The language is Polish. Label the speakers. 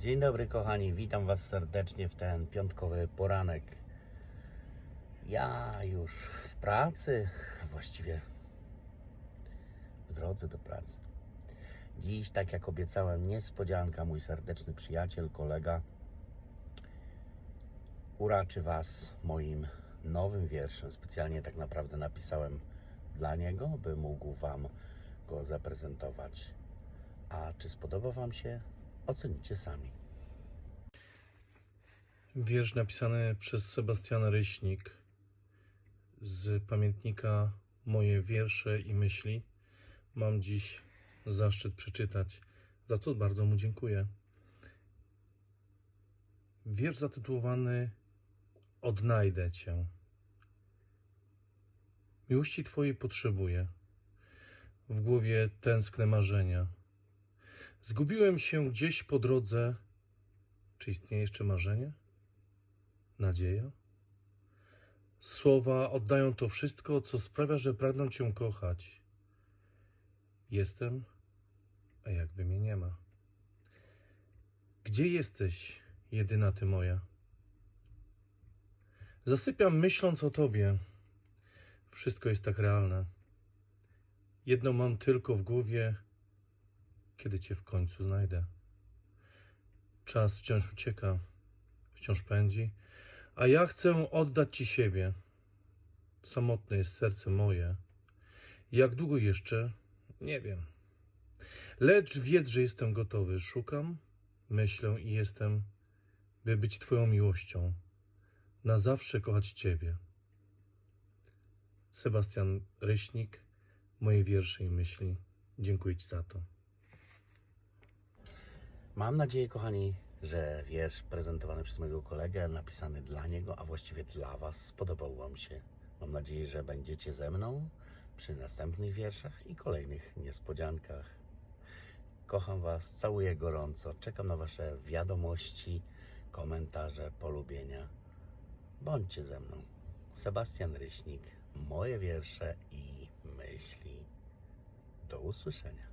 Speaker 1: Dzień dobry kochani, witam Was serdecznie w ten piątkowy poranek. Ja już w pracy, właściwie w drodze do pracy. Dziś, tak jak obiecałem, niespodzianka, mój serdeczny przyjaciel, kolega uraczy Was moim nowym wierszem. Specjalnie tak naprawdę napisałem dla niego, by mógł Wam go zaprezentować. A czy spodoba Wam się? Ocenicie sami.
Speaker 2: Wiersz napisany przez Sebastiana Ryśnik z pamiętnika Moje wiersze i myśli. Mam dziś zaszczyt przeczytać, za co bardzo mu dziękuję. Wiersz zatytułowany Odnajdę Cię. Miłości Twojej potrzebuję. W głowie tęskne marzenia. Zgubiłem się gdzieś po drodze. Czy istnieje jeszcze marzenie? Nadzieja? Słowa oddają to wszystko, co sprawia, że pragnę Cię kochać. Jestem, a jakby mnie nie ma. Gdzie jesteś, jedyna Ty moja? Zasypiam myśląc o Tobie. Wszystko jest tak realne. Jedno mam tylko w głowie, kiedy Cię w końcu znajdę. Czas wciąż ucieka, wciąż pędzi, a ja chcę oddać Ci siebie. Samotne jest serce moje. Jak długo jeszcze? Nie wiem. Lecz wiedz, że jestem gotowy. Szukam, myślę i jestem, by być Twoją miłością. Na zawsze kochać Ciebie. Sebastian Ryśnik, moje wiersze i myśli. Dziękuję Ci za to.
Speaker 1: Mam nadzieję, kochani, że wiersz prezentowany przez mojego kolegę, napisany dla niego, a właściwie dla Was, spodobał Wam się. Mam nadzieję, że będziecie ze mną przy następnych wierszach i kolejnych niespodziankach. Kocham Was, całuję gorąco, czekam na Wasze wiadomości, komentarze, polubienia. Bądźcie ze mną. Sebastian Ryśnik, moje wiersze i myśli. Do usłyszenia.